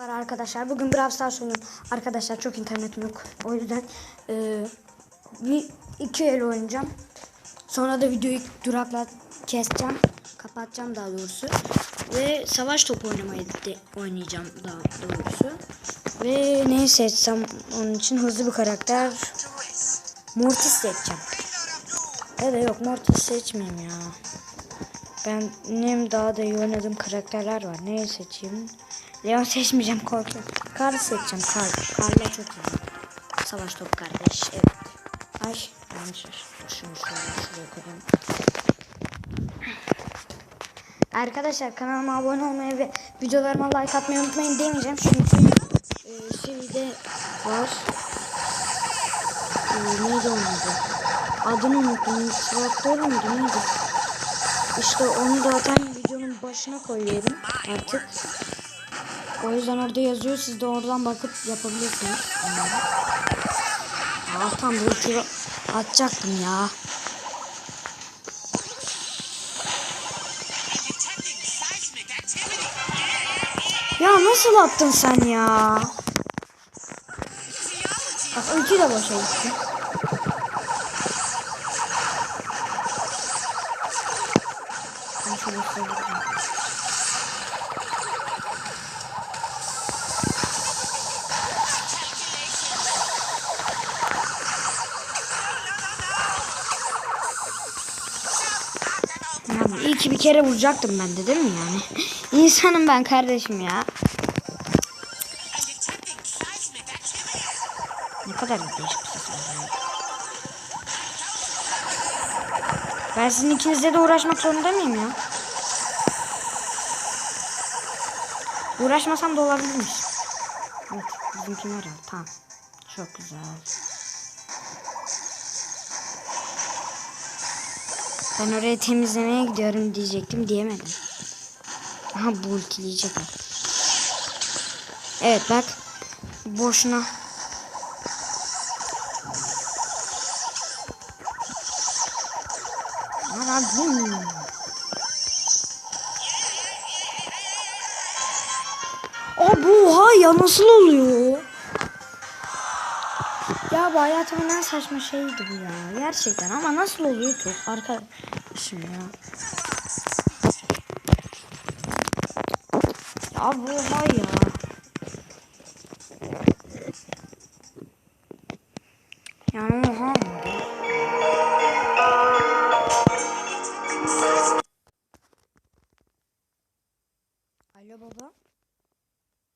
Var arkadaşlar bugün Brawl Stars oynuyorum. Arkadaşlar çok internetim yok. O yüzden e, bir iki el oynayacağım. Sonra da videoyu durakla keseceğim. Kapatacağım daha doğrusu. Ve savaş topu oynamayı de oynayacağım daha doğrusu. Ve neyi seçsem onun için hızlı bir karakter. Mortis seçeceğim. Da yok Mortis seçmeyeyim ya. Ben benim daha da iyi oynadığım karakterler var. Neyi seçeyim? Leon seçmeyeceğim korkuyorum. Karl seçeceğim. Karl. Karl'la çok iyi. Savaş top kardeş. Evet. Ay yanlış. Şunu şuraya koyayım. Arkadaşlar kanalıma abone olmayı ve videolarıma like atmayı unutmayın demeyeceğim. Çünkü e, şeyde var. E, neydi onun adı? Adını unuttum. Traktör müydü neydi? İşte onu zaten videonun başına koyuyorum artık. O yüzden orada yazıyor. Siz de oradan bakıp yapabilirsiniz. tam bu uçuru atacaktım ya. Ya nasıl attın sen ya? Bak ulti de boşa gitti. Ben şöyle. Ya iyi ki bir kere vuracaktım ben de değil mi yani? İnsanım ben kardeşim ya. Ne kadar değişik bir ses var. Ben sizin ikinizle de uğraşmak zorunda mıyım ya? Uğraşmasam da olabilirmiş. Evet, bizimkini arıyor. Tamam. Çok güzel. Ben oraya temizlemeye gidiyorum diyecektim diyemedim. Aha bu ultileyecek. Evet bak. Boşuna. Ana bum. Abi oha ya nasıl oluyor? Ya bu hayatımın en saçma şeydi bu ya. Gerçekten ama nasıl oluyor ki? Arkadaşım ya. Ya bu oha ya. Yani oha